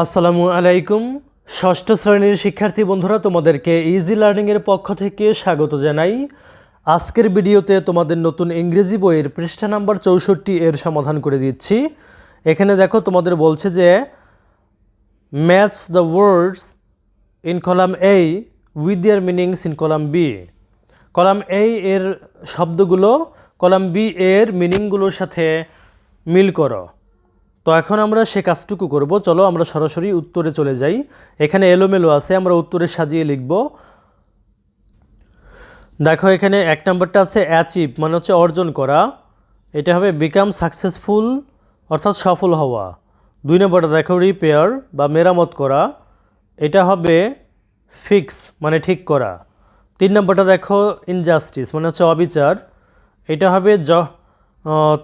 আসসালামু আলাইকুম। ষষ্ঠ শ্রেণির শিক্ষার্থী বন্ধুরা, তোমাদেরকে ইজি লার্নিংয়ের পক্ষ থেকে স্বাগত জানাই। আজকের ভিডিওতে তোমাদের নতুন ইংরেজি বইয়ের পৃষ্ঠা নাম্বার চৌষট্টি এর সমাধান করে দিচ্ছি। এখানে দেখো, তোমাদের বলছে যে match the words in column A with their meanings in column B column A এর শব্দগুলো কলাম বি এর মিনিংগুলোর সাথে মিল করো। তো এখন আমরা সে কাজটুকু করব। চলো আমরা সরাসরি উত্তরে চলে যাই। এখানে এলোমেলো আছে, আমরা উত্তরে সাজিয়ে লিখব। দেখো, এখানে এক নম্বরটা আছে অ্যাচিভ মানে হচ্ছে অর্জন করা। এটা হবে বিকাম সাকসেসফুল অর্থাৎ সফল হওয়া। দুই নম্বরটা দেখো রিপেয়ার বা মেরামত করা। এটা হবে ফিক্স মানে ঠিক করা। তিন নম্বরটা দেখো ইনজাস্টিস মানে হচ্ছে অবিচার। এটা হবে জ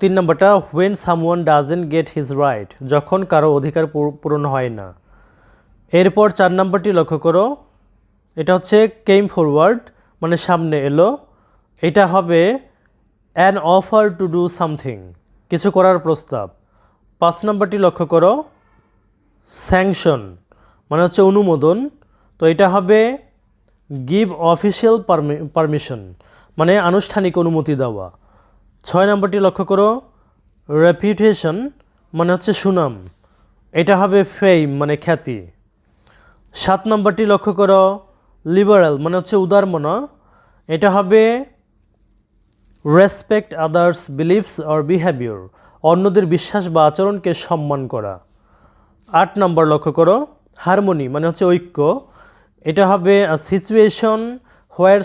তিন নম্বরটা when someone doesn't get his right যখন কারও অধিকার পূর- পূরণ হয় না। এরপর চার নম্বরটি লক্ষ্য করো। এটা হচ্ছে কেম ফরওয়ার্ড মানে সামনে এলো। এটা হবে an offer to do something কিছু করার প্রস্তাব। পাঁচ নম্বরটি লক্ষ্য করো স্যাংশন মানে হচ্ছে অনুমোদন। তো এটা হবে গিভ অফিসিয়াল পারমিশন মানে আনুষ্ঠানিক অনুমতি দেওয়া। ছয় নম্বরটি লক্ষ্য করো। রেপিউটেশন মানে হচ্ছে সুনাম। এটা হবে ফেম মানে খ্যাতি। সাত নম্বরটি লক্ষ্য করো। লিবারাল মানে হচ্ছে উদারমনা। এটা হবে respect others beliefs or behaviour অন্যদের বিশ্বাস বা আচরণকে সম্মান করা। আট নম্বর লক্ষ্য করো। হারমোনি মানে হচ্ছে ঐক্য। এটা হবে situation where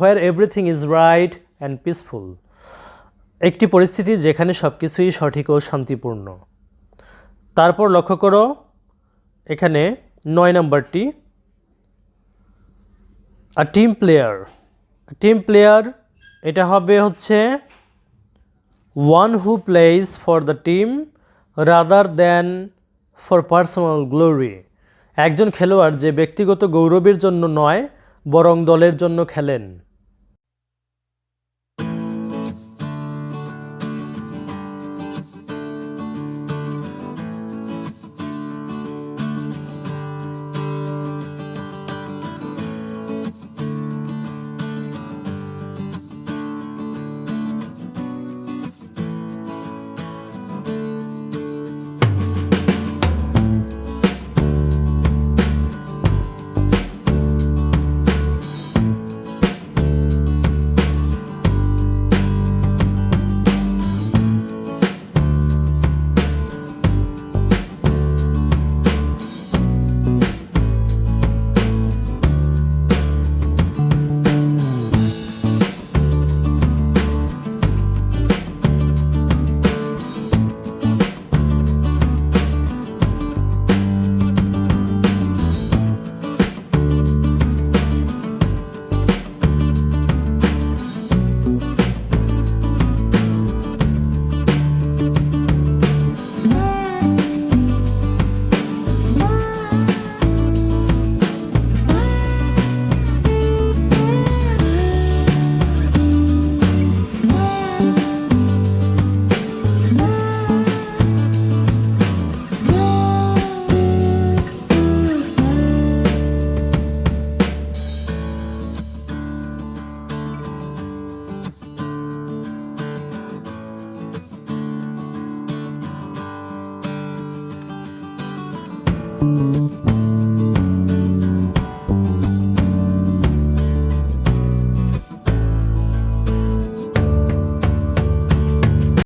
where everything is right and peaceful একটি পরিস্থিতি যেখানে সব কিছুই সঠিক ও শান্তিপূর্ণ। তারপর লক্ষ্য করো, এখানে নয় নম্বরটি আর টিম প্লেয়ার টিম প্লেয়ার এটা হবে হচ্ছে one who place for the team rather than for personal glory একজন খেলোয়াড় যে ব্যক্তিগত গৌরবের জন্য নয়, বরং দলের জন্য খেলেন। you